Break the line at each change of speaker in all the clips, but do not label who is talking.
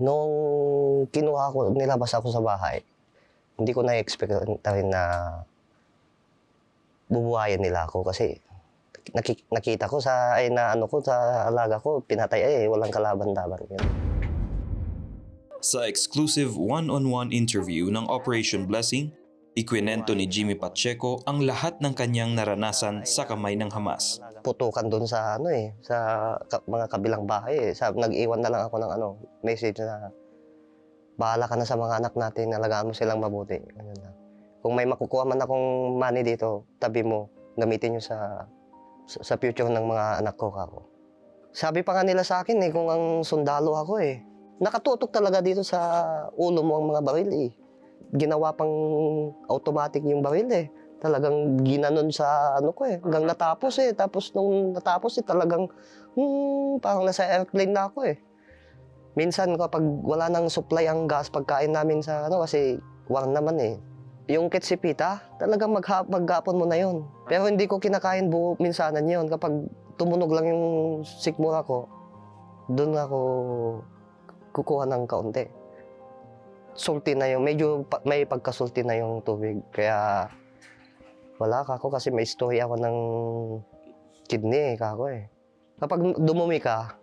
Nung kinuha ko, nilabas ako sa bahay, hindi ko na-expect na rin na bubuhayin nila ako kasi naki- nakita ko sa ay na ano ko sa alaga ko pinatay eh walang kalaban-laban.
Sa exclusive one-on-one interview ng Operation Blessing, ikwinento ni Jimmy Pacheco ang lahat ng kanyang naranasan sa kamay ng Hamas.
Putukan doon sa ano eh sa ka- mga kabilang bahay eh. Sa, nag-iwan na lang ako ng ano message na bahala ka na sa mga anak natin, alagaan mo silang mabuti. Ganun lang. Kung may makukuha man akong money dito, tabi mo, gamitin nyo sa, sa, future ng mga anak ko kako. Sabi pa nga nila sa akin eh, kung ang sundalo ako eh. Nakatutok talaga dito sa ulo mo ang mga baril eh. Ginawa pang automatic yung baril eh. Talagang ginanon sa ano ko eh. Hanggang natapos eh. Tapos nung natapos eh talagang hmm, parang nasa airplane na ako eh. Minsan kapag wala nang supply ang gas pagkain namin sa ano kasi wang naman eh. Yung ketsipita, talagang magha- maghapon mo na yon. Pero hindi ko kinakain buo minsanan yon Kapag tumunog lang yung sikmura ko, doon ako kukuha ng kaunti. Sulti na yung, medyo pa- may pagkasulti na yung tubig. Kaya wala ka ako kasi may story ako ng kidney kako eh. Kapag dumumi ka,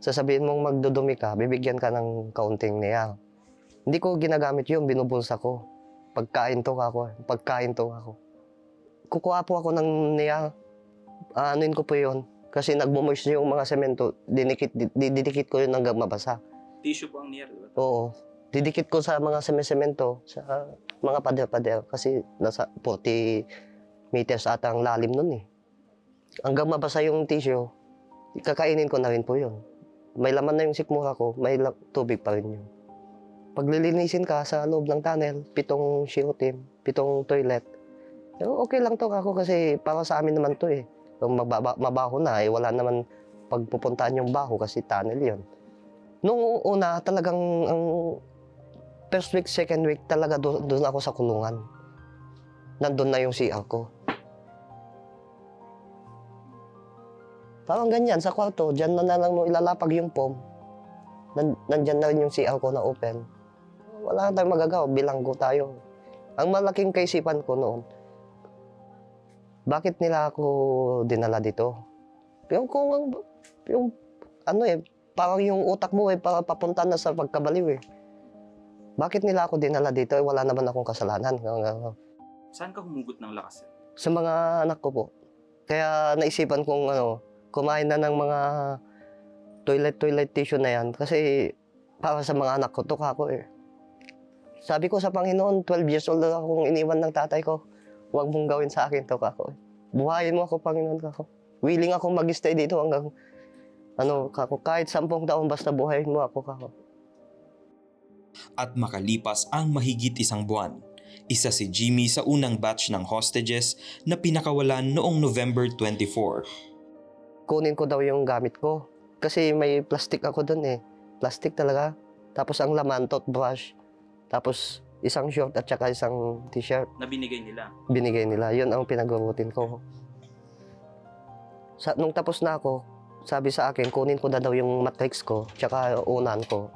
sasabihin mong magdudumi ka, bibigyan ka ng kaunting niya. Hindi ko ginagamit yun, binubulsa ko. Pagkain to ako, eh. pagkain to ako. Kukuha po ako ng niya, aanuin ko po yun. Kasi nagmumoist yung mga semento, dinikit, di- didikit ko yun hanggang mabasa.
Tissue po ang near, di ba?
Oo. Didikit ko sa mga semesemento, sa mga pader-pader. Kasi nasa 40 meters ata ang lalim nun eh. Hanggang mabasa yung tissue, kakainin ko na rin po yun. May laman na yung sikmura ko, may tubig pa rin yun. Paglilinisin ka sa loob ng tunnel, pitong shirotim, pitong toilet. Pero okay lang to ako kasi para sa amin naman to eh. Kung mababa, mabaho na eh, wala naman pagpupuntahan yung baho kasi tunnel yon. Nung una, talagang ang first week, second week, talaga doon, ako sa kulungan. Nandun na yung CR ko. Parang ganyan, sa kwarto, dyan na, na lang mo ilalapag yung pom. Nan, nandyan na rin yung CR ko na open. Wala tayong magagawa, bilanggo tayo. Ang malaking kaisipan ko noon, bakit nila ako dinala dito? Yung kung yung ano eh, parang yung utak mo eh, para papunta na sa pagkabaliw eh. Bakit nila ako dinala dito? Eh, wala naman akong kasalanan.
Saan ka humugot ng lakas? sir?
Sa mga anak ko po. Kaya naisipan kong ano, kumain na ng mga toilet-toilet tissue na yan. Kasi para sa mga anak ko, tuka ko eh. Sabi ko sa Panginoon, 12 years old na akong iniwan ng tatay ko. Huwag mong gawin sa akin to, kako. Buhayin mo ako, Panginoon, kako. Willing akong mag-stay dito hanggang, ano, kako, kahit sampung taon, basta buhayin mo ako, kako.
At makalipas ang mahigit isang buwan, isa si Jimmy sa unang batch ng hostages na pinakawalan noong November 24.
kunin ko daw yung gamit ko. Kasi may plastic ako doon eh. Plastic talaga. Tapos ang laman, toothbrush. Tapos isang short at saka isang t-shirt.
Na binigay nila.
Binigay nila. Yun ang pinag-routine ko. Sa, nung tapos na ako, sabi sa akin, kunin ko na daw yung matrix ko, tsaka unan ko.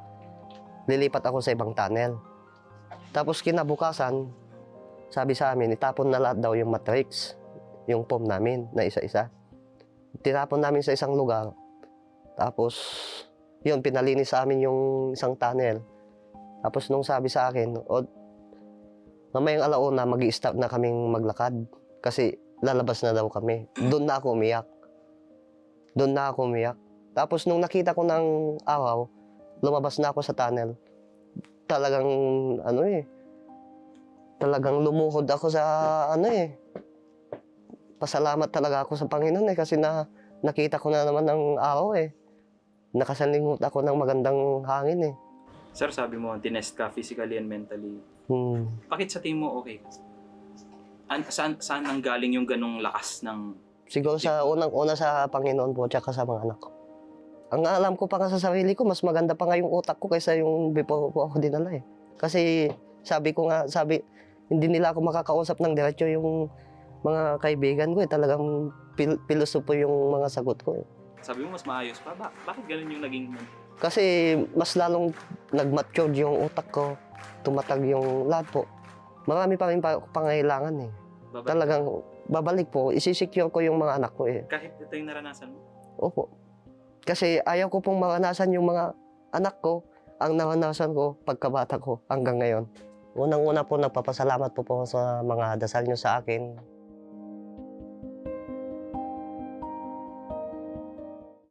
Lilipat ako sa ibang tunnel. Tapos kinabukasan, sabi sa amin, itapon na lahat daw yung matrix, yung pom namin na isa-isa. Tinapon namin sa isang lugar. Tapos, yun, pinalinis sa amin yung isang tunnel. Tapos nung sabi sa akin, o, mamayang alauna, mag start na kaming maglakad. Kasi lalabas na daw kami. Doon na ako umiyak. Doon na ako umiyak. Tapos nung nakita ko ng araw, lumabas na ako sa tunnel. Talagang, ano eh, talagang lumuhod ako sa, ano eh, pasalamat talaga ako sa Panginoon eh, kasi na, nakita ko na naman ng araw eh. Nakasalingot ako ng magandang hangin eh.
Sir, sabi mo, tinest ka physically and mentally.
Hmm.
Bakit sa tingin mo okay ka? An- saan, saan nang galing yung ganong lakas ng...
Siguro sa unang-una sa Panginoon po, tsaka sa mga anak ko. Ang alam ko pa nga sa sarili ko, mas maganda pa nga yung utak ko kaysa yung before po ako dinala eh. Kasi sabi ko nga, sabi, hindi nila ako makakausap ng diretso yung mga kaibigan ko eh. Talagang pil- pilosopo yung mga sagot ko eh.
Sabi mo, mas maayos pa. Ba- bakit ganun yung naging
Kasi mas lalong nag-mature yung utak ko, tumatag yung lahat po. Marami pa rin pa, pangailangan eh.
Babalik.
Talagang babalik po, isisecure ko yung mga anak ko eh.
Kahit ito yung naranasan mo.
Opo. Kasi ayaw ko pong maranasan yung mga anak ko, ang naranasan ko pagkabata ko hanggang ngayon. Unang-una po, nagpapasalamat po po sa mga dasal nyo sa akin.